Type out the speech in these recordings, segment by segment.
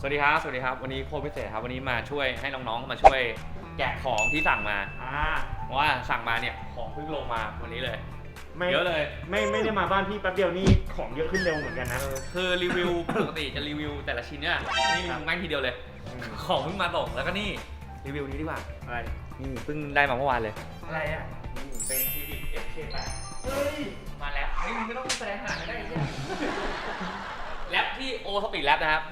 สวัสดีครับ สวัสดีครับ วันนี้โคชพิเศษครับ วันนี้มาช่วยให้น้องๆ มาช่วยแกะของที่สั่งมาอ่าเพราะว่าสั่งมาเนี่ยของเพิ่งลงมาวันนี้เลย ไม่เยอะเลย ไม่ไม่ได้มาบ้านพี่แป๊บเดียวนี่ของเยอะขึ้นเร็วเหมือนกันนะคือรีวิว ปกติจะรีวิวแต่ละชิ้นเนี่ยนี่แม่งทีเดียวเลย ของเพิ่งมาส่งแล้วก็นี่รีวิวนี้ดีกว่าอะไรนี่เพิ่งได้มาเมื่อวานเลย อะไรอะนี่เป็น Civic FK8 เฮ้ยมาแล้วเฮ้ยมึงไม่ต้องแสดงหาไม่ได้เนี่ยแรปที่โอสปีดแรปนะครับ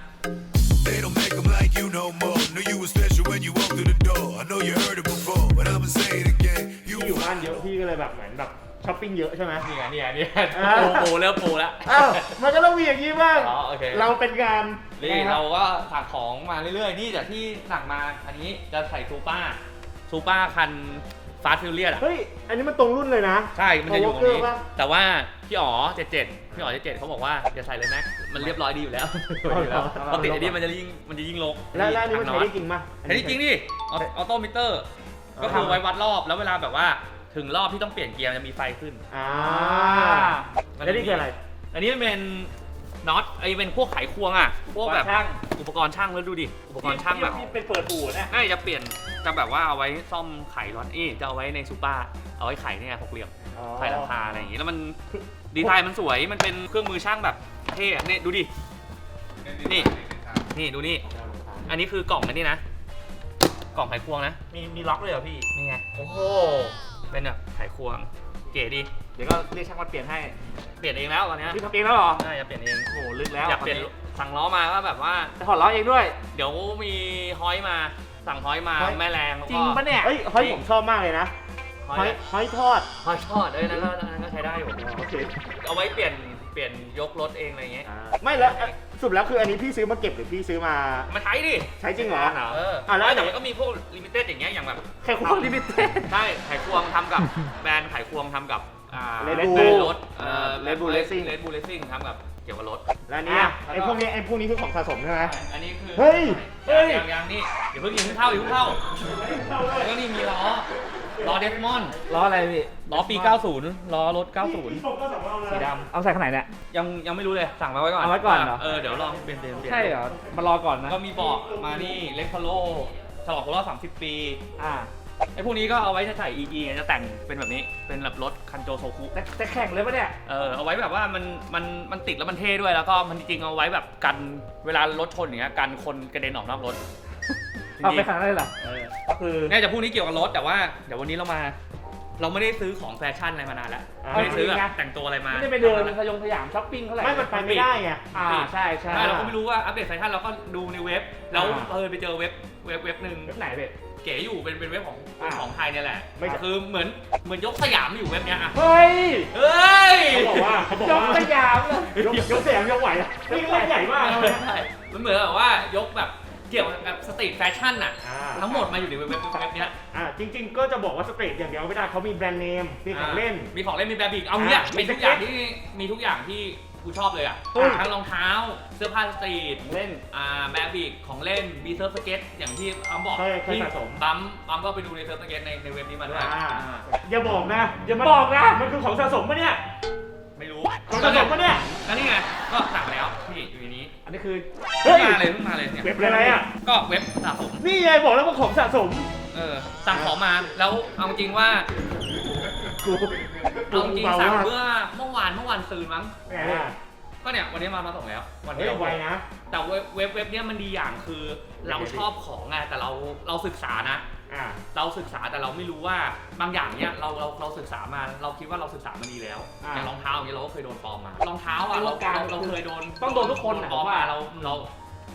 They don't make them like you no more. Know you were special when you walked through the door. I know you heard it before, but I'ma say it again. You พี่อยู่บ้านเยอะพี่ก็เลยแบบเหมือนแบบช้อปปิ้งเยอะใช่ไหม นี่ไงนี่ไงนี่ไงอ่าโปรโปรเริ่มโปรแล้ว อ้าวมันก็ต้องมีอย่างนี้บ้างอ๋อโอเค เราเป็นการนี่เราก็สั่งของมาเรื่อยๆ นี่จากที่สั่งมาอันนี้จะใส่ซูเปอร์ซูเปอร์คัน ฟาสฟิลเลียอะเฮ้ย อันนี้มันตรงรุ่นเลยนะ ใช่ มันจะอยู่ตรงนี้ Power Walker ปะ แต่ว่าพี่อ๋อ77พี่อ๋อ77เขาบอกว่าอย่าใส่เลยแม็กมันเรียบร้อยดีอยู่แล้วเอาเหรอปกติอันนี้มันจะยิ่งมันจะยิ่งลกแล้วแล้วอันนี้มันใช้ได้จริงป่ะใช้ได้จริงดิออโต้มิเตอร์ก็คือไว้วัดรอบแล้วเวลาแบบว่าถึงรอบที่ต้องเปลี่ยนเกียร์มันจะมีไฟขึ้นอ่ามันแล้วนี่คืออะไร อันนี้มันเป็น น็อตไอ้เป็นพวกไขควงอะพวกแบบช่าง อุปกรณ์ช่างแล้วดูดิอุปกรณ์ช่างแบบพี่เป็นเปิดอู่นะน่าจะเปลี่ยนจะแบบว่าเอาไว้ซ่อมไขร้อนอี้จะเอาไว้ในซูเปอร์เอาไว้ไขเนี่ยหกเหลี่ยมไขราคาอะไรอย่างงี้แล้วมันดีไซน์มันสวยมันเป็นเครื่องมือช่างแบบเท่อะเนี่ยดูดินี่นี่ดูนี่อันนี้คือกล่องอันนี้นะกล่องไขควงนะมีมีล็อกเลยเหรอพี่นี่ไงโอ้โหเป็นแบบไขควงเก๋ดี เดี๋ยวก็เรียกช่างมาเปลี่ยนให้เปลี่ยนเองแล้วตอนเนี้ยพี่ทำเองแล้วเหรอ น่าจะเปลี่ยนเอง โอ้โหลึกแล้วอยากเปลี่ยนสั่งล้อมาก็แบบว่า จะถอดล้อเองด้วย เดี๋ยวมีฮอยมา สั่งฮอยมาฮอย แม่แรงแล้วก็จริงปะเนี่ย เฮ้ยเฮ้ยผมชอบมากเลยนะฮอหอยยหอยทอด ฮอยทอดเอ้ยนั่นก็นั่นก็ใช้ได้อยู่โอเคเอาไว้เปลี่ยนเปลี่ยนยกรถเองอะไรเงี้ยไม่แล้วเอ่อสรุดแล้วคืออันนี้พี่ซื้อมาเก็บหรือพี่ซื้อมา มาใช้ดิใช้จริงเหรอเอออะแล้วแต่มันก็มีพวกลิมิเต็ดอย่างเงี้ยอย่างแบบ แค่ควงลิมิเต็ด ใช่ไขควงทำกับ แบรนด์ไขควงทำกับอ่า Red แบ Bull รนด์รถเอ่อ Red Bull Racing เลดบูลเลสซิ่งทำกับเกี่ยวกับรถ แล้วเนี่ยอะ ไอ้พวกนี้ไอ้พวกนี้คือของสะสมใช่ไหม อันนี้คือเฮ้ยเฮ้ย ยังยังนี่อย่าเพิ่งอย่าเพิ่งเข้าอย่าเพิ่งเข้าแล้วก็นี่มีล้อล้อเดสมอนล้ออะไรพี่ ล้อปี 90 ล้อรถ 90 สีดเอาใส่ข้างไหนเนี่ยำยังยังไม่รู้เลยสั่งมาไว้ก่อนเอาไว้ก่อนเหรอ เออเดี๋ยวลองเปลี่ยนเปลี่ยนเปลี่ยนใช่เหรอ มารอก่อนนะ ก็มีเบอกมานี่เลคคาโลฉลองครบรอบ30 ปี อ่า ไอ้พวกนี้ก็เอาไว้จะใส่ EE ไงจะแต่งเป็นแบบนี้เป็นแบบรถคันโจโซคุแต่แต่แข่งเลยปะเนี่ยเออเอาไว้แบบว่ามันมันมันติดแล้วมันเท่ด้วยแล้วก็มันจริงๆเอาไว้แบบกันเวลารถชนอย่างเงี้ยกันคนกระเด็นออกนอกรถจเอาริไปงขนาดนั้นเลยเหรอๆเออก็คือเนี่ยจะพวกนี้เกี่ยวกับรถแต่ว่าเดี๋ยววันนี้เรามา เราไม่ได้ซื้อของแฟชั่นอะไรมานานแล้วอ่าไม่ได้ซื้อแบบแต่งตัวอะไรมาไม่ได้ไปเดินสยองสยามช้อปปิ้งเท่าไหร่ไม่มันไปไม่ได้ไงอ่าใช่ใช่ใช่เราก็ไม่รู้ว่าอัปเดตแฟชั่นเราก็ดูในเว็บ แล้วอ่าเออไปเจอเว็บเว็บเว็บหนึ่งเว็บไหนเว็บ เก๋อยู่เป็นเป็นเว็บของอ่าของไทยเนี่ยแหละไม่ใช่ คือเหมือนเหมือนยกสยามอยู่เว็บเนี้ยอะเฮ้ยเฮ้ยเขาบอกว่าเขาบอกยกว่าสยามเลยยกยกเสียงยกไหวอะนี่ก็เล่นใหญ่มากเลยนะใช่มันเหมือนแบบว่ายกแบบเกี่ยวกับสตรีทแฟชั่นอะ อ่า ทั้งหมดมาอยู่ในเว็บเว็บเว็บเนี้ยอ่าจริงๆ ก็จะบอกว่าสเตรทอย่างเดียวไม่ได้เขามีแบรนด์เนมมีของเล่น มีของเล่นมีแบบอีกเอาเนี่ยอ่ามีมีทุกอย่างที่มีทุกอย่างที่ กูชอบเลยอะเฮ้ยทั้งรองเท้า เสื้อผ้าสตรีทเล่น อ่าแบบอีกของเล่นมีเซิร์ฟสเก็ตอย่างที่อัมบอกเคยเคยที่สะสมปั๊มปั๊มก็ไปดูในเซิร์ฟสเก็ตในในเว็บนี้มาด้วยอ่าอ่าอย่าบอกนะ อย่ามาบอกนะ มันคือของสะสมปะเนี่ย ไม่รู้ของสะสมปะเนี่ย ก็นี่ไงก็สั่งแล้วนี่อยู่ในนี้อันนี้คือ เฮ้เพิ่งยมาเลยเพิ่งมาเลยเนี่ยเว็บอะไรอะ ก็เว็บสะสม นี่ไงบอกแล้วว่าของสะสม เออสั่งของมาแล้วเอาจริงว่า กูเอาจริงเบาสั่งมากเมื่อเมื่อวานเมื่อวานซืนมั้งอ่าก็เนี่ยวันนี้มามาส่งแล้ว วันเฮ้เดียยวไวนะ แต่เว็บเว็บเว็บเนี้ยมันดีอย่างคือเราชอบของไงแต่เราเราศึกษานะ อ่า เราศึกษาแต่เราไม่รู้ว่าบางอย่างเนี้ยเราเราเราศึกษามาเราคิดว่าเราศึกษามาดีแล้วอ่าอย่างรองเท้าอย่างเงี้ยเราก็เคยโดนปลอมมารองเท้าอะเราในวงการเราเราเคยโดนต้องโดนทุกคนโดน่ะปลอมว่ามาเราเรา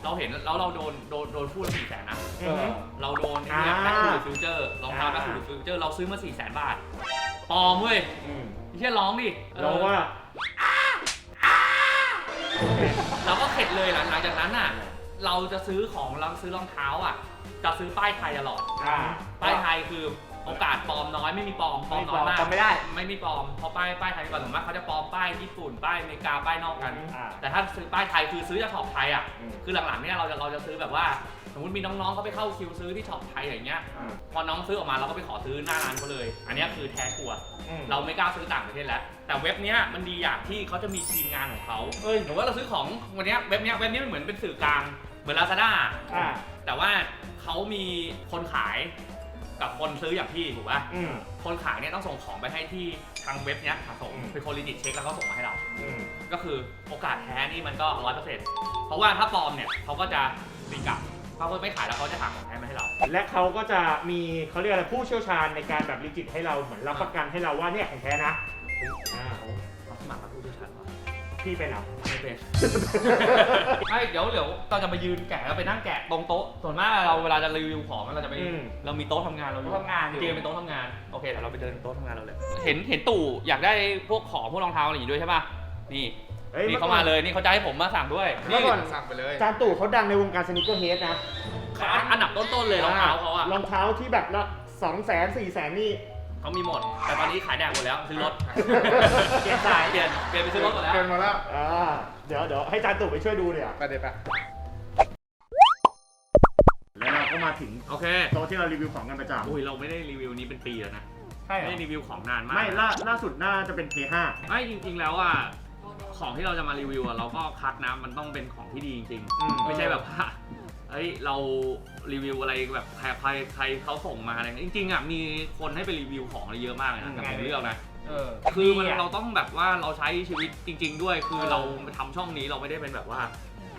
เราเห็นแล้วเราโดนโดนโดนพูดสี่แสนนะอือฮึเราโดนไอ้เนี่ยอ่าแบ็คทูดฟิวเจอร์รองเท้าอ่า แบ็คทูดฟิวเจอร์เราซื้อมาสี่แสนบาทปลอมเว้ย อืม ไม่ใช่ร้องดิเออเราว่าเราก็เข็ดเลยหลังหลังจากนั้นน่ะ เราจะซื้อของเราซื้อรองเท้าอะ จะซื้อป้ายไทยตลอดอ่าป้ายไทยคือโอกาสปลอมน้อยไม่มีปลอมปลอมน้อยมากปลอมไม่ได้ ไม่มีปลอมเพราะป้ายป้ายไทยก่อนสมมติเขาจะปลอมป้ายญี่ปุ่นป้ายอเมริกาป้ายนอกกันอ่าแต่ถ้าซื้อป้ายไทยคือซื้อจากช็อปไทยอะอืมคือหลังๆเนี่ยเราจะเราจะซื้อแบบว่า สมมติมีน้องๆเขาไปเข้าคิวซื้อที่ช็อปไทยอย่างเงี้ย อ่าพอน้องซื้อออกมาเราก็ไปขอซื้อหน้าร้านเขาเลย อันเนี้ยคือแท้กลัวอืมเราไม่กล้าซื้อต่างประเทศแล้ว แต่เว็บเนี้ยมันดีอย่างที่เขาจะมีทีมงานของเขาเอ้ยหรือว่าเราซื้อของวันเนี้ยเว็บเนี้ยเว็บนี้มันเหมือนเป็นสื่อกลางเหมือนลาซาด้า อ่าแต่ว่าเขามีคนขายกับคนซื้ออย่างพี่ถูกป่ะ อืม คนขายเนี่ยต้องส่งของไปให้ที่ทางเว็บเนี้ยส่งอืม เป็นคนรีจิตเช็คแล้วก็ส่งมาให้เรา อืมก็คือโอกาสแท้นี่มันก็ร้อยเปอร์เซ็นต์เพราะว่าถ้าปลอมเนี่ยเขาก็จะรีกลับ เขาก็ไม่ขายแล้วเขาจะหาของแท้มาให้เรา และเขาก็จะมีเขาเรียกอะไรผู้เชี่ยวชาญในการแบบรีจิตให้เราเหมือนรับประกันให้เราว่าเนี่ยของแท้นะอ่าเขาสมัครมาผู้เชี่ยวชาญว่าพี่เป็นเหรอไม่เป็น ไม่เดี๋ยวเดี๋ยวเราจะมายืนแกะแล้วไปนั่งแกะตรงโต๊ะส่วนมากเราเวลาจะรีวิวของเราจะไปอืม เรามีโต๊ะทำงานเราอยู่โต๊ะทำงานอยู่เกมเป็นโต๊ะทำงานโอเคเดี๋ยวเราไปเดินโต๊ะทำงานเราเลย เห็นเห็นตู่อยากได้พวกของพวกรองเท้าอะไรอย่างงี้ด้วยใช่ป่ะนี่ เฮ้ย นี่เขามาเลยนี่เขาจะให้ผมมาสั่งด้วยเมื่นี่อก่อนสั่งไปเลย จานตู่เขาดังในวงการสนิเกอร์เฮดนะเขาอันดับต้นๆเลยรองเท้าเขาอะรองเท้าที่แบบละสองแสนสี่แสนนี่ เขามีหมด แต่ตอนนี้ขายแดงหมดแล้วซื้อรถเปลี่ยนสาย เปลี่ยนเปลี่ยนไปซื้อรถหมดแล้วเกินมาแล้วอ่าเดี๋ยวเดี๋ยวให้จานตู่ไปช่วยดูเลยอะไปเดี๋ยวไปแล้วเราก็มาถึงโอเคโต๊ะที่เรารีวิวของกันประจำอุ้ยเราไม่ได้รีวิวนี้เป็นปีแล้วนะ ใช่เหรไม่อได้รีวิวของนานมากไม่ล่าล่าสุดน่าจะเป็น P5 ไม่จริงๆแล้วอะ ของที่เราจะมารีวิวอะเราก็คัดนะมันต้องเป็นของที่ดีจริงอืม ๆไม่ใช่แบบว่าเอ้ยเรารีวิวอะไรแบบใครใครใครเขาส่งมาอะไรเงี้ยจริงๆอะมีคนให้ไปรีวิวของอะไรเยอะมากเลยนะแต่ผมเลือกนะ เออคือมันดีะเราต้องแบบว่าเราใช้ชีวิตจริง ๆ ด้วย คือเออเราทำช่องนี้เราไม่ได้เป็นแบบว่า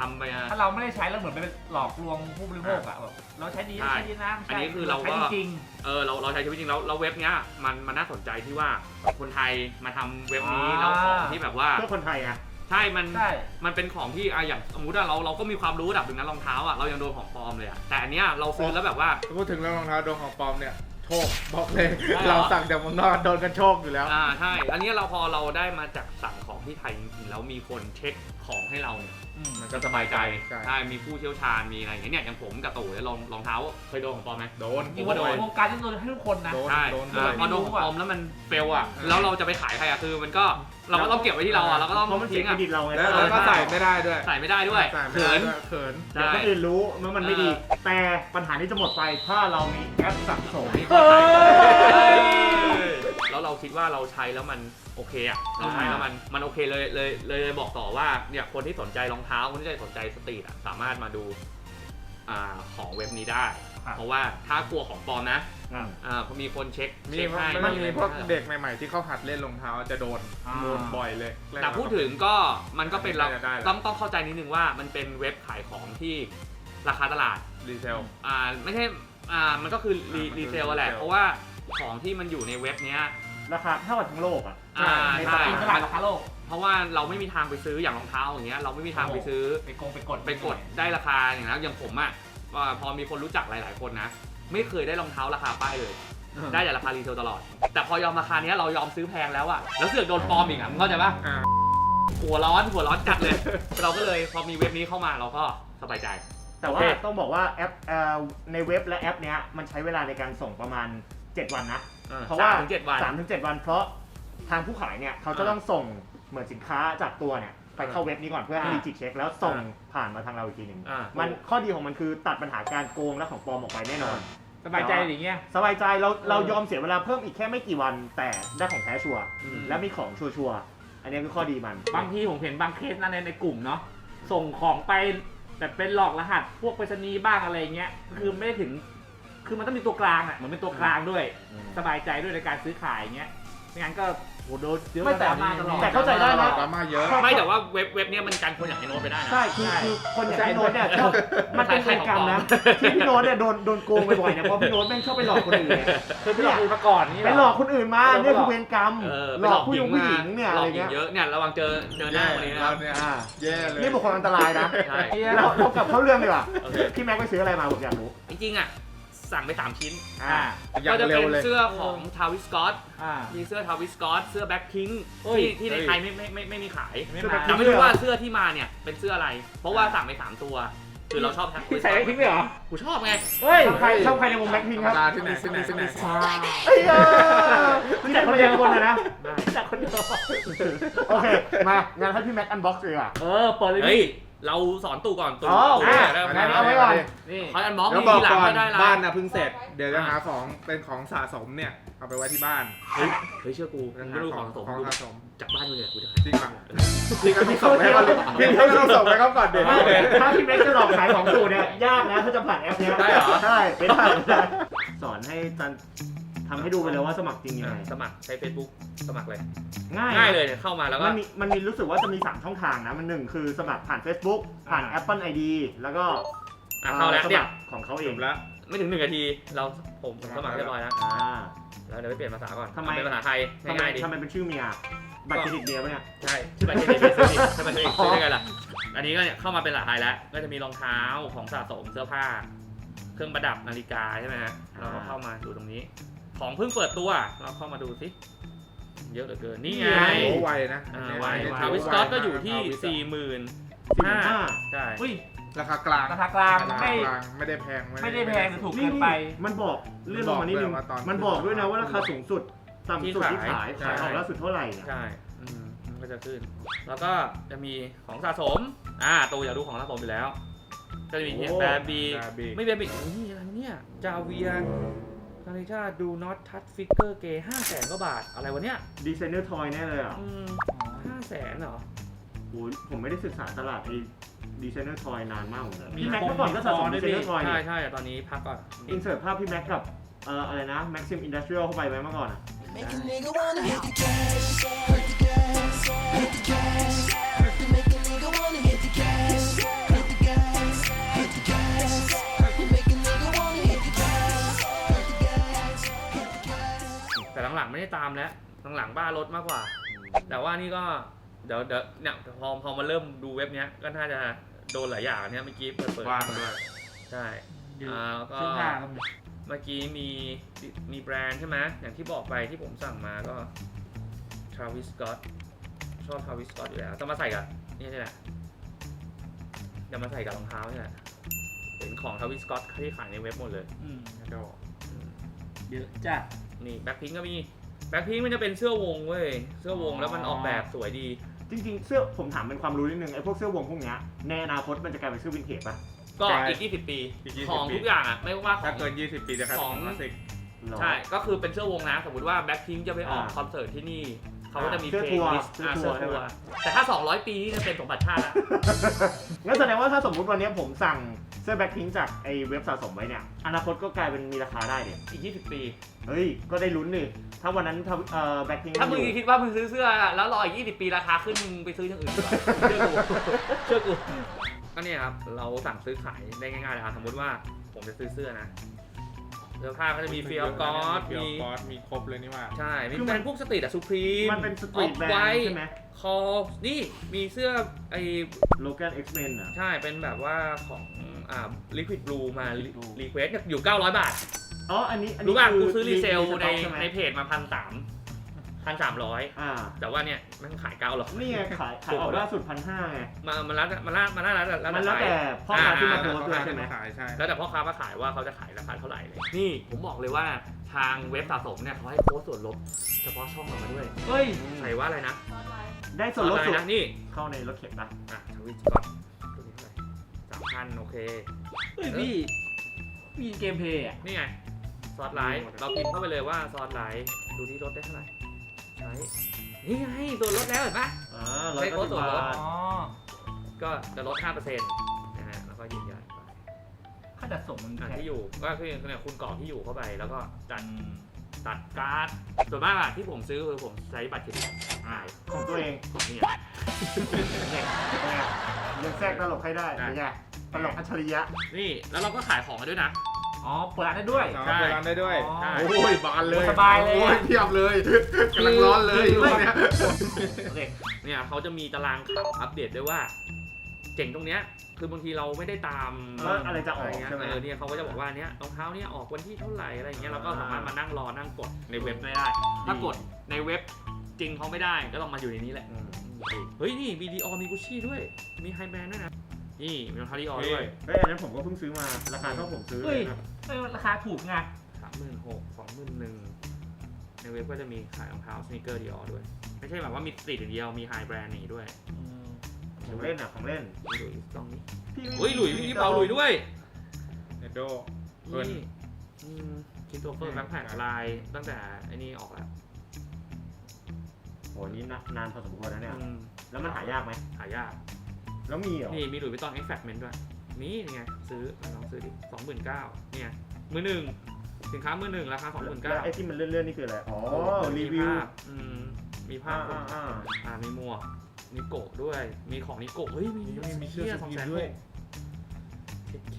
ทำไปอะ ถ้าเราไม่ได้ใช้แล้วเหมือนเป็นหลอกลวงผู้บริโภคอะแบบเราใช้ดีใช่ใช้ดีนะอันนี้คือเราก็ ใช้จริง เออเราเราใช้ชีวิตจริงแล้วแล้วเว็บเนี้ยมันมันน่าสนใจที่ว่าคนไทยมาทำเว็บนี้อ่า แล้วของที่แบบว่า เพื่อคนไทยอะ ใช่มันใช่ มันเป็นของที่อะอย่างสมมติอะเราเราก็มีความรู้ระดับหนึ่งนะรองเท้าอะเรายังโดนของปลอมเลยอะแต่อันเนี้ยเราซื้อแล้วแบบว่า พูดถึงเรื่องรองเท้าโดนของปลอมเนี่ยโชคบอกเลย ได้เหรอ เราสั่งจากเมืองนอกโดนกันโชคอยู่แล้ว อ่าใช่ อันเนี้ยเราพอเราได้มาจากสั่งของที่ไทยจริงๆแล้วมีคนเช็คของให้เราเนี่ย อืมมันก็สบายใจใช่ ใช่มีผู้เชี่ยวชาญมีอะไรอย่างเงี้ยเนี่ยอย่างผมกับตู่เนี่ยรองรองเท้าเคยโดนของปลอมไหม โดนจริงๆว่าวงการที่โดนให้ทุกคนนะ โดนใช่โดนเออโดนพอโดนของปลอมแล้วมันเฟลอะแล้วเราจะไปขายใครอะคือมันก็เราก็ต้องเก็บไว้ที่เราอะเราก็ต้องเพราะมันเสียทิ้งเครอะดิตเราไงแล้วถ้าแล้วก็เราใส่ไม่ได้ด้วยใส่ไม่ได้ด้วยใส่ไม่เขิได้น ด้วยเขิน เดี๋ยวคนอื่นรู้ว่ามันไม่ดี แต่ปัญหานี้จะหมดไปถ้าเรามีแอปสั่งส่งเฮ้ย แล้วเราคิดว่าเราใช้แล้วมันโอเคอะเราใช้แล้วมันมันโอเคเลยเลยเลยเลยบอกต่อว่าเนี่ยคนที่สนใจรองเท้าคนที่สนใจสตรีทอะสามารถมาดูอ่าของเว็บนี้ได้ครับเพราะว่าถ้ากลัวของปลอมนะอ่าอ่าพอมีคนเช็คมีเช็คให้มันมีพวกอะไรเด็กใหม่ ๆ ที่เขาหัดเล่นรองเท้าจะโดนอ่า โดนบ่อยเลยแต่พูดถึงก็มันก็เป็นเราได้ได้ได้ต้องต้องเข้าใจนิดนึงว่ามันเป็นเว็บขายของที่ราคาตลาด รีเซล อ่าไม่ใช่อ่ามันก็คือรีอ่ามันคือรีเซลแหละ resale เพราะว่า ของที่มันอยู่ในเว็บเนี้ย ราคาเท่ากับทั้งโลกอะอ่าในใช่ตเป็นตลาลาดดราคาโลก เพราะว่าเราไม่มีทางไปซื้ออย่างรองเท้าอย่างเงี้ยเราไม่มีทางไปซื้อ ไปโกงไปกดไปกดได้ราคาอย่างนั้นอย่างผมอะว่าพอมีคนรู้จักหลาย ๆ คนนะ ไม่เคยได้รองเท้าราคาป้ายเลย ได้แต่ราคารีเทลตลอด แต่พอยอมราคาเนี้ยเรายอมซื้อแพงแล้วอะแล้วเสือกโดนปลอมอีกอะมึงเข้าใจปะอ่า หัวร้อนหัวร้อนจัดเลย เราก็เลยพอมีเว็บนี้เข้ามาเราก็สบายใจ แต่ว่าโอเค ต้องบอกว่าแอปเอ่อในเว็บและแอปเนี้ยมันใช้เวลาในการส่งประมาณ 7 วันนะเพราะว่าสมถึงเจ็ดวัน สามถึงเจ็ดวัน เพราะทางผู้ขายเนี่ยเขาจะอ่าต้องส่งเหมือนสินค้าจากตัวเนี่ยไปเข้าเว็บนี้ก่อนเพื่อให้อ่ารีจิตเช็คแล้วส่งอ่าผ่านมาทางเราอีกทีหนึ่งอ่ามันข้อดีของมันคือตัดปัญหาการโกงและของปลอมออกไปแน่นอน สบายใจอย่างเงี้ย สบายใจเราเออเรายอมเสียเวลาเพิ่มอีกแค่ไม่กี่วัน แต่ได้ของแท้ชัวร์อืม และมีของชัวร์ๆอันนี้คือข้อดีมันบางทีผมเห็นบางเคสนะในในกลุ่มเนาะส่งของไปแบบเป็นหลอกรหัสพวกไปรษณีย์บ้างอะไรเงี้ยคือไม่ได้ถึง คือมันต้องมีตัวกลางอะเหมือนเป็นตัวกลางด้วยอืมสบายใจด้วยในการซื้อขายเงี้ยไม่งั้นก็โหโดนเยอะไม่แต่ดราม่าตลอดแต่เข้าใจได้นะ ดราม่าเยอะ ไม่แต่ว่าเว็บเว็บเนี้ยมันกันคนอย่างไอ้โน้ตไปได้นะ ใช่คือใช่คือคนอย่างพี่โน้ตเนี่ยชอบมันเป็นเวรกรรมนะที่พี่โน้ตเนี่ยโดนโดนโกงบ่อยๆเนี่ยเพราะพี่โน้ตแม่งชอบไปหลอกคนอื่นเนี่ยคือพี่หลอกคุณมาก่อนนี่ไปหลอกคนอื่นมาไปหลอกเนี่ยคือเวรกรรมเออหลอกผู้หญิงผู้หญิงเนี่ยหลอะอไรกหญิเงี้งยเยอะเนี่ยระวังเจอเจอหน้าคนนี้นะ เราเนี่ยอ่าแย่เลย นี่บุคคลอันตรายนะใช่ เราเรากลับเข้าเรื่องดีกว่าโอเค พี่แม็กไปซื้ออะไรมาผมอยากรู้จริงๆอะ สั่งไปสามชิ้นอ่าอย่าก็งจะเร็เป็วนเลย เสื้อของทาวิสกอตอ่า มีเสื้อทาวิสกอตเสื้อแบ็คพิงเฮ้ยที่ที่ในเฮ้ยไทยไม่ไม่ไม่ไม่มีขายไม่คือมาแบบแต่ไม่รู้ว่าเสื้อที่มาเนี่ยเป็นเสื้ออะไร เพราะว่าสั่งไปสามตัว คือเราชอบพี่ใส่ไม่ทิ้งเลยเหรอกูชอบไง เฮ้ยชอบใครชอบใครในวงแบ็คพิงธรครรับมดาที่ไหนที่ไหนที่ไหนเอ้ยเออรู้จักคนเดียวคนนะนะจากคนเดียวโอเค มางานให้พี่แม็กอันบ็อกซ์ดีกว่า เออเปิดเลยเฮ้ยพี่ เราสอนตู่ก่อนตู่อ๋อตู่อะเนี่ยได้งั้นเอาไว้ก่อน นี่คอยอันบ็อกแล้วนี่บอกทีหลังก่อนก็ได้ละบ้านนะเพิ่งเสร็จ เดี๋ยวจะอ่าหาของเป็นของสะสมเนี่ย เอาไปไว้ที่บ้านเฮ้ยเฮ้ยเชื่อกูจะมึงหาไม่รู้ขขอองงสมของดูสะสมจากบ้านมึงเนี่ยกูจะจริงป่ะจริงก็ต้องส่งไปให้เขาเลยพี่เขาต้องส่งไปเขาก่อนเดี๋ยวไม่ถ้าพี่แม็กจะหลอกขายของถูกเนี่ยยากนะถ้าจะผ่านแอปเนี้ยได้เหรอ ใช่ไม่ได้ไม่ได้สอนให้จัน ทำให้ดูไปเลยว่าสมัครจริงยังไงสมัครใช้ Facebook สมัครเลย ง่ายง่ายเลยเนี่ยเข้ามาแล้วก็ มันมีมันมีรู้สึกว่าจะมี 3 ช่องทางนะมันหนึ่งคือสมัครผ่าน Facebook ผ่าน Apple ID แล้วก็อะเข้าแล้วสเนี่มัยครของเขาเอจงบแล้ว ไม่ถึงหนึ่งนาที เราผมผมสมัครเรียบร้อยแล้วอ่า แล้วเดี๋ยวไปเปลี่ยนภาษาก่อนทำไม เอาเป็นภาษาไทยทำไมง่ายๆดีทำไมเป็นชื่อเมียบัตรเครดิตเมียปะเนี่ย ใช่ชื่อบัตรเครดิตไม่ซื้อดิชื่อบัตรเครดิตซื้อได้ไงล่ะ อันนี้ก็เนี่ยเข้ามาเป็นภาษาไทยแล้ว ก็จะมีรองเท้าของสะสมเสื้อผ้า เครื่องประดับนาฬิกาใช่ไหมฮะเราก็เข้ามาดูตรงนี้ ของเพิ่งเปิดตัว เราเข้ามาดูสิ เยอะเหลือเกิน นี่ไง โอ้ไวนะอ่าอันนี้ไวอันนี้ทาวิสถืกว่าอตก็อยู่ที่ทาวิสอะสี่หมื่นสี่ห้าห้าใช่ อุ้ยราคากลางราคากลางราคาไม่กลางไม่ได้แพงไม่ได้แพงหรือถูกนี่เกินไป มันบอกเลื่อนลงมานิดนึง มันบอกด้วยว่าตอนมันบอกด้วยนะว่าราคาสูงสุดต่ำสุดที่ขายที่ขาย ขายออกล่าสุดเท่าไหร่เนี่ยใช่อืมมันก็จะขึ้น แล้วก็จะมีของสะสม อ่าตัวอยากดูของสะสมอยู่แล้ว ก็จะมีเนี่ยโอ้แบบบี แบบบี ไม่แบบบีนี่อะไรเนี่ย จาเวีย นาฬิกาดูน็อตทัชฟิกเกอร์เกย์ห้าแสนกว่าบาท อะไรวะเนี่ยดีไซเนอร์ทอยแน่เลยอะอืมห้าแสนเหรอโอ้ยผมไม่ได้ศึกษาตลาดไอ้ดีไซเนอร์ทอยนานมากเหมือนกันมีพี่แม็กเมื่อก่อนก็สะสมด้ดีวยไซเนอพี่ร์ทอยใช่นี่ใช่แต่ตอนนี้พักก่อนอินเสิร์ตภาพพี่แม็กกับเอ่ออะไรนะแม็กซิมอินดัสเทรียลเข้าไปไหมเมื่อก่อนอะ หลังๆไม่ได้ตามแล้วหลังๆบ้ารถมากกว่า แต่ว่านี่ก็เดี๋ยวเดี๋ยวเนี่ยพอพอมาเริ่มดูเว็บเนี้ยก็น่าจะโดนหลายอย่างเนี่ยเมื่อกี้เปิดเปิดว่างด้วยใช่อ่าแล้วก็เสื้อผ้าก็มีเมื่อกี้มีมีแบรนด์ใช่ไหมอย่างที่บอกไปที่ผมสั่งมาก็ Travis Scott ชอบ Travis Scott อยู่แล้วจะมาใส่กับนี่นี่แหละจะมาใส่กับรองเท้านี่แหละเป็นของ Travis Scott ที่ขายในเว็บหมดเลยอืมก็อืมเยอะจัด นี่แบ็คพิงก็มีแบ็คพิงมันจะเป็นเสื้อวงเว้ยเสื้อวงแล้วมันออกแบบสวยดี จริงๆ เสื้อผมถามเป็นความรู้นิดนึงไอ้พวกเสื้อวงพวกเนี้ยในอนาคตมันจะกลายเป็นเสื้อวินเทจป่ะก็อีก20ปีอีก20ของปี ทุกอย่างอะไม่ว่าขถ้าองเกิน 20 ปีจะกลายเป็นของ คลาสสิกหรอใช่ ก็คือเป็นเสื้อวงนะ สมมติว่าแบ็คพิงจะไปออกอ่า คอนเสิร์ตที่นี่ เขาก็จะมีเสื้อเพลทังวร์ลิสต์เสื้ออ่าทัเสื้วอร์ทัวใช่ร์ไหมแต่ถ้า 200 ปีนี่จะเป็นสมบัติชาติแล้วงั้นแสดงว่าถ้าสมมุติวันเนี้ยผมสั่งเสื้อแบ็คพิงจากไอ้เว็บสะสมไว้เนี่ย อนาคตก็กลายเป็นมีราคาได้เนี่ยอีก 20 ปี เฮ้ย ก็ได้ลุ้นดิถ้าวันนั้นถ้าเอ่อแบ็คพิงถ้ามึงคิดว่ามึงซื้อเสื้อ แล้วรออีก 20 ปีราคาขึ้นมึงไปซื้ออย่างอื่นดีกว่าเชื่อกูเชื่อกูก็เนี่ยครับเราสั่งซื้อขายได้ง่ายๆเลยครับสมมติว่าผมจะซื้อเสื้อนะ เสื้อผ้าก็จะมีเฟียลกอสมีมีกอสมีครบเลยนี่ว่า ใช่ มีแบรนด์พวกสตรีทอะซูพรีมมันเป็นสตรีทแบรนด์ใช่ไหมคอนี่มีเสื้อไอโลแกนเอ็กซ์เมนอะ ใช่เป็นแบบว่าของอ่า Liquid Blue มา Liquid Blue รีเควสอยู่ 900 บาท อ๋อ อันนี้อันนี้รู้ป่ะคืกูซื้อรีเซลสในต็อกช่ไหมในเพจมาพันสาม พันสามร้อยอ่า แต่ว่าเนี่ยมันขายเก้าหรอกนี่ไงขายขายออกล่าสุดพันห้าไง มามันแล้วมันแล้วมันแล้วแล้วแล้วมันแล้วแต่พ่อค้าที่มาโพสต์ด้วยใช่ไหม ขายใช่ แล้วแต่พ่อค้ามาขายว่าเขาจะขายราคาเท่าไหร่เลยนี่ผมบอกเลยว่าทางเว็บสะสมเนี่ยเขาให้โค้ดส่วนลดเฉพาะช่องเรามาด้วยเฮ้ย ใส่ว่าอะไรนะได้ส่วนลดอะไรสุดนะนี่เข้าในรถเข็นปะอะทวิตก่อนตัวนี้เท่าไหร่สามพันโอเค เฮ้ยพี่ มีเกมเพลย์อะ นี่ไงซอสไลท์เราพิมพ์เข้าไปเลยว่าซอสไลท์ดูที่ลดได้เท่าไหร่ ใช้นี่ไงส่วนลดแล้วเห็นปะ อ่าร้อยใช้โค้เก้าดสิบส่วนลดบาท อ๋อก็จะลด5%นะฮะแล้วก็ยืนยันไปค่าจัดส่งมันอะแพงที่อยู่ก็คือเนี่ยคุณกรอกที่อยู่เข้าไปแล้วก็จัดตัดการ์ดส่วนมากอะที่ผมซื้อคือผมใช้บัตรเครดิตอ่าของตัวเองของนี่เนี่ยเนี่ย ยังแทรกตลกให้ได้ได้เป็นไงตลกอัจฉริยะนี่แล้วเราก็ขายของกันด้วยนะ อ๋อ เปิดร้านได้ด้วยสามารถใช่ไปร้านได้ด้วย อ๋อใช่โอ้ยบานเลยสบายเลยโอ้ยเพียบเลยกำลังร้อนเลยคือวันเนี้ยโอเคเนี่ยเขาจะมีตารางข่าวอัปเดตด้วยว่า เจ๋งตรงเนี้ยคือบางทีเราไม่ได้ตามว่าอะไรจะออกเงี้ยใช่ไหม เออเนี่ยเขาก็จะบอกว่าเนี้ยรองเท้าเนี่ยออกวันที่เท่าไหร่อะไรอย่างเงี้ยเราก็สามารถมานั่งรอนั่งกดในเว็บไม่ได้ ถ้ากดในเว็บจริงเขาไม่ได้ก็ต้องมาอยู่ในนี้แหละ เฮ้ยนี่มีดีออมีกุชชี่ด้วย มีไฮแบรนด์ด้วยนะ นี่มีรองเท้าดีออด้วยเฮ้ยอันนั้นผมก็เพิ่งซื้อมาราคาเท่าผมซื้อเฮ้เลยยนะเอ้ยราคาถูกไงสามหมื่นหกสองหมื่นหนึ่งในเว็บก็จะมีขายรองเท้าสนิเกอร์ดีออด้วย ไม่ใช่แบบว่ามีสตรีทอย่างเดียวมีไฮแบรนด์นี่ด้วยของเล่นอะของเล่นมีหลุยส์ตรงนี้พี่ไม่เฮ้ยหลุยส์มีกระเป๋าหลุยส์ด้วยในโดเพิ่นนี่คิดตัวเฟอร์แบ็คแพคลายตั้งแต่ไอ้นี่ออกแล้วโหนี่นานานพอสมควรนะเนี่ย อืมแล้วมันหายากไหมหายาก แล้วมีเหรอนี่มีหลุยส์วิตตองเอ็กแฟกเมนด้วย นี่ไงซื้อลองซื้อดิสองหมื่นเก้าเนี่ยมือหนึ่งสินค้ามือหนึ่งราคาสองหมื่นแล้เก้าวไอ้ที่มันเลื่อนๆนี่คืออะไร อ๋อ รีวิวภาพอืม มีภาอ่าพอ่าอ่าอ่ามีหมวกนิโกะด้วย มีของนิโกะเฮ้ย มีมีมีเสื้อสองสแสกินนด้วยเค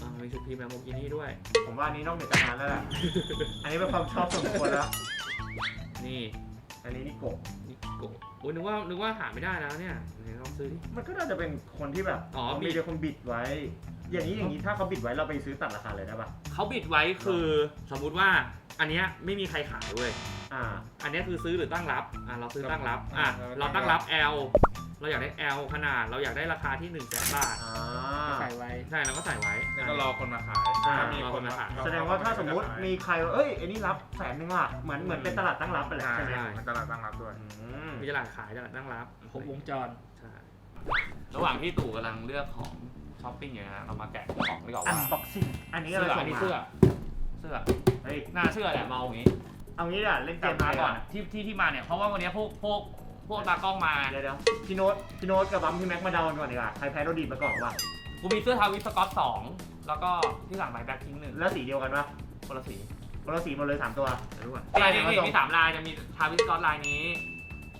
อ่ามีชุดพีแมโมกินี่ด้วย ผมว่าอันนี้นอกเหนือจากงานแล้วแหละ อันนี้เป็นความชอบส่วนบุคคลแล้ว นี่ อันนี้นิโกะนิโกะโอ้ยนึกว่านึกว่าหาไม่ได้แล้วเนี่ยไหนลองซื้อดิ มันก็น่าจะเป็นคนที่แบบอ๋อมีเดียวคนบิดไว้ อย่างนี้อย่างนี้ถ้าเขาบิดไว้เราไปซื้อตัดราคาเลยได้ปะ เขาบิดไว้คือสมมุติว่าอันเนี้ยไม่มีใครขายเว้ย อ่า อันเนี้ยคือซื้อหรือตั้งรับ อะเราซื้อตั้งรับอะอ่าเราตั้งรับ L เราอยากได้ L ขนาด เราอยากได้ราคาที่1นึ่งแสนบาทอ่าใส่ไว้ ใช่เราก็ใส่ไว้ แล้วก็รอคนมาขายอ่าถ้ามีรอคคนนมามาขาย แสดงว่าถ้าสมมุติมีใครว่าเอ้ยไอ้นี่รับแสนนึงอะ เหมือนเหมือนเป็นตลาดตั้งรับไปแหละใช่ใช่ไหมใช่ มันตลาดตั้งรับด้วย อืมมีตลาดขายตลาดตั้งรับครบวงจร ใช่ระหว่างที่ตู่กำลังเลือกของช้อปปิ้งอยู่นะเรามาแกะของดีกว่าอันว่าบ็อกซิ่งอันนี้เสื้อะไรอส่อังนนี้มาเสื้อ เสื้อ เฮ้ยหน้าเสื้อแหละมาเอาอย่างงี้ เอางี้อะเล่นเกกลับมมามาก่ก่ออนนที่ที่ที่มาเนี่ยเพราะว่าวันเนี้ยพวกพวกพวกตากล้องมา เดี๋ยวเดี๋ยวพี่โน้ตพี่โน้ตกับบัมพี่แม็กมาเดากันก่อนดีกว่าใครแพ้โดนดีดมาก่อนวะกูมีเสื้อทาวิสกอตสองแล้วก็ที่สั่งไปแบ็คพิงหนึ่งแล้วสีเดียวกันปะคนละสีคนละสีหมดเลยสามตัวเดี๋ยวดูก่อนลายนี่ไหนมานี่ส่งมีสามลายจะมีทาวิสกอตลายนี้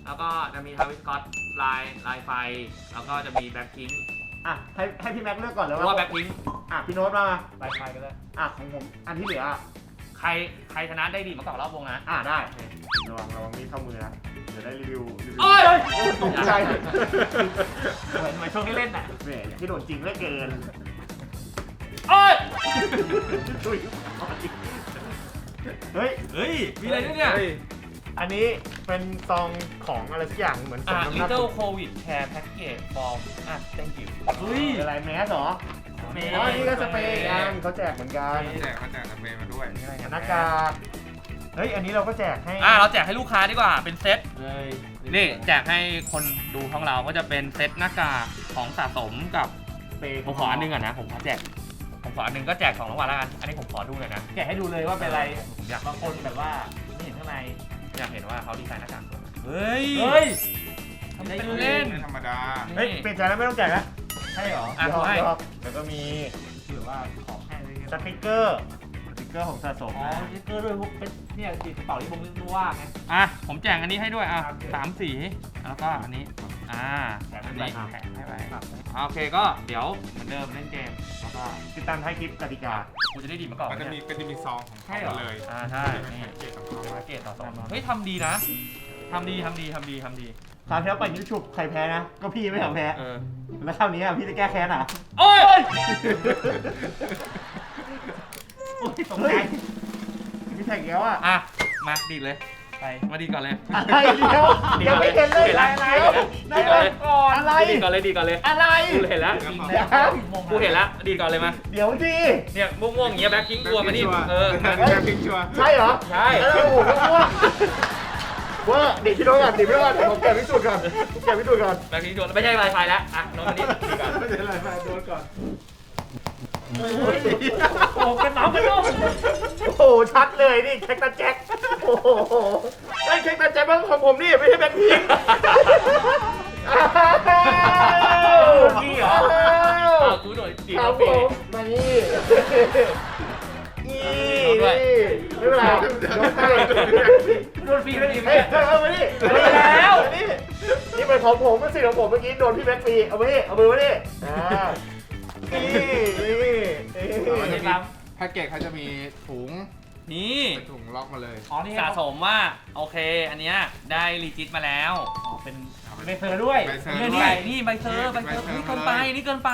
แล้วก็จะมีทาวิสกอตลายลายไฟ แล้วก็จะมีแบ็คพิงอะให้ให้พี่แม็กเลือกก่อนเลยเพราะว่าว่าแบ็คพิงอะพี่โน้ตมาไปไปกันเลยอะของผมอันที่เหลืออะ ใครใครชนะได้ดีมาก่อนรอบวงนะอะได้ระวังระวังนี่เข้ามือนะเดี๋ยวได้รีวิวรีวิวโอ้ยตกใจเหมือนเหมือนช่วงที่เล่นน่ะแหมอย่างที่โดนจริงเหลือเกินโอ้ยเฮ้ย เฮ้ย มีอะไรด้วยเนี่ยอันนี้เป็นซองของอะไรสักอย่างเหมือนสมอะน้ำหนัก Little COVID Care Package for อะ thank you เฮ้ย อะไรแมสเหรอ แมอ๋อสนี่ก็สเปรย์กันเขาแจกเหมือนกันแจกมาแจกสเปรย์มาด้วยหน้ากากเฮ้ยอันนี้เราก็แจกให้อะเราแจกให้ลูกค้าดีกว่าเป็นเซตเลยนี่แจกให้คนดูของเราก็จะเป็นเซตหน้ากากของสะสมกับสเปรย์ผมขออันหนึงก่อนนะผมขอแจกผมขออันหนึงก็แจกสองรางวัลแล้วกันอันนี้ผมขอดูหน่อยนะแกะให้ดูเลยว่าเป็นอะไรผมอยากบางคนแบบว่าไม่เห็นข้างในอยากเห็นว่าเขาดีไซน์หน้ากากสวยไหมเฮ้ยเฮ้ยทำได้เล่นไม่ธรรมดาเฮ้ยเปลี่ยนใจแล้วไม่ต้องแจกแล้ว ใช่เหรอ อะยขอให้ยอมแล้วก็มีถือว่าของแค่นี้สติกเกอร์ สติกเกอร์ของสะสมอ๋อสติ๊กเกอร์ด้วยพวกเป็นเนี่ยติดกระเป๋าที่ผมนึกว่าไง อะ ผมแจกอันนี้ให้ด้วยอะโอเคสามสีแล้วก็อันนี้ อ่าแถมอันให้นี้ไปแถมให้ไปอะโอเคก็เดี๋ยวเหมือนเดิมเล่นเกมแล้วก็ติดตามท้ายคลิปกติกา กูจะได้ดีมาก่อนมันจะมีเนี่ยก็จะมีซองของใช่เขาเหรอเลยอ่าใช่ เป็นนี่แพ็กเกจของเขา เป็นแพ็กเกจต่อสองเฮ้ยทำดีนะทำดีทำดีทำดีทำดี คราวที่แล้วไปยุชุบใครแพ้นะ ก็พี่ไม่ยอมแพ้ เออแล้วคราวนี้อะพี่จะแก้แค้นอะโอ้ยโอ้ยตกเฮ้ใจยพี่แท็กเกี้ยวอะอะมาดีดเลย ไป มาดีดก่อนเลยอะไรเดียวยังไม่เห็นเลยเห็นแล้วอะไรเห็นแล้วได้ก่อนอะไรดีดก่อนเลยดีดก่อนเลยอะไร กูเห็นแล้วยังกูเห็นแล้วดีดก่อนเลยมาเดี๋ยวดิเนี่ยม่วงๆอย่างเงี้ยแบ็คพิงกลัวมานี่เออแบ็คพิงชัวร์ใช่เหรอใช่แล้วโอ้โหว่า ว่าเด็กพี่โน้ตก่อนเด็กพี่โน้ตก่อนผมแกะพิสูจน์ก่อนผมแกะพิสูจน์ก่อนแบ็คพิงชวนไม่ใช่ไวไฟแล้วอะน้องมานี่ดีดก่อนไม่เป็นไรมาโดนก่อนโอ้ยโอ้เป็นน้องกันลูกโอ้โหชัดเลยนี่เค้กตาแจ็คโอ้โหไอ้เค้กตาแจ็คมันของผมนี่ไม่ใช่แบงค์พีคอ้าวพี่เหรออ้าวกูโดนดีดครัมาบผปีมมานี่ นี่นี่ไม่เป็นไรยกให้โดนฟรีไปดีไหมเฮ้ยเอามาดิเอามาแล้วนี่นี่เป็นของผมเป็นสิ่งของผมเมื่อกี้โดนพี่แบ็คฟรีเอามาดิเอามือมาดิอ่านี่นี่นี่ครับแพ็กเกจเขาจะมีถุงนี่เป็นถุงล็อกมาเลย อ๋อนี่สะสมว่าโอเค อันเนี้ยได้รีจิตมาแล้วอ๋อเป็นเบเซอร์ด้วยใบเซอร์นี่ด้วยนี่ใบเซอร์ใบเซอร์ใบเซอร์นี่เกินไปมาเลยนี่เกินไป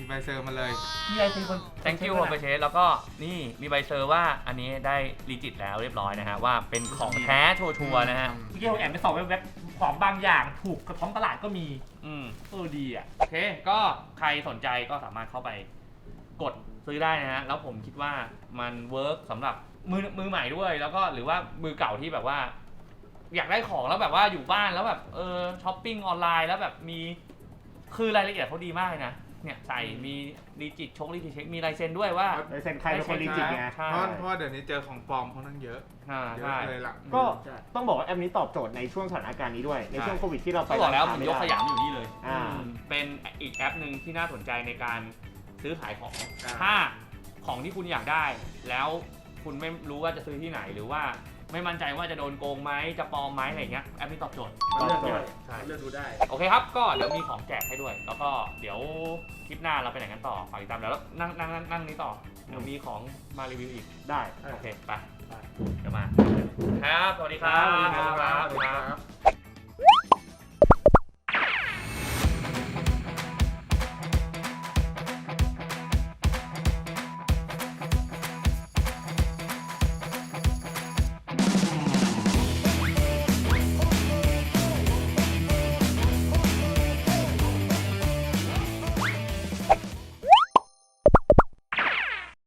มีใบเซอร์มาเลยพี่ไอซีคน thank you for purchase แล้วก็นี่มีใบเซอร์ว่าอันนี้ได้รีจิตแล้วเรียบร้อยนะฮะว่าเป็นของแท้ชัวร์ๆนะฮะเมื่อกี้ผมแอบไปสอบเว็บๆของบางอย่างถูกกับท้องตลาดก็มีอืม เออดีอะ โอเค ก็ใครสนใจก็สามารถเข้าไปกดซื้อได้นะฮะ แล้วผมคิดว่ามันเวิร์กสำหรับมือมือใหม่ด้วย แล้วก็หรือว่ามือเก่าที่แบบว่า อยากได้ของแล้วแบบว่าอยู่บ้านแล้วแบบเออช้อปปิ้งออนไลน์แล้วแบบมี คือรายละเอียดเขาดีมากเลยนะ เนี่ยใส่มีรีจิตชงรีจิตเช็คมีลายเซ็นด้วยว่า ลายเซ็นใครเป็นคนรีจิตไง ใช่ เพราะเพราะเดี๋ยวนี้เจอของปลอมเขานั่งเยอะอ่าเยใช่อะเลยล่ะก็ต้องบอกว่าแอปนี้ตอบโจทย์ในช่วงสถานการณ์นี้ด้วย ในช่วงโควิดที่เราไปก็บอกแล้วร้มันค้ยกไได้สยามอยู่นี่เลยอ่า อืมเป็นอีกแอปหนึ่งที่น่าสนใจในการซื้อขายของอ่าถ้าของที่คุณอยากได้ แล้วคุณไม่รู้ว่าจะซื้อที่ไหนหรือว่า ไม่มั่นใจว่าจะโดนโกงไหมจะปลอมไหมอะไรเงี้ยแอปนี้ตอบโจทย์มันเลือกได้ใช่มันเลือกดูได้ โอเคครับ ก็เดี๋ยวมีของแจกให้ด้วย แล้วก็เดี๋ยวคลิปหน้าเราไปไหนกันต่อฝากติดตามเดี๋ยวเรานั่งนั่งนั่งนั่งนี้ต่อเดี๋ยวมีของมารีวิวอีกได้ โอเคไปเดี๋ยวมา ครับ สวัสดีครับ สวัสดีครับสวัสดีครับ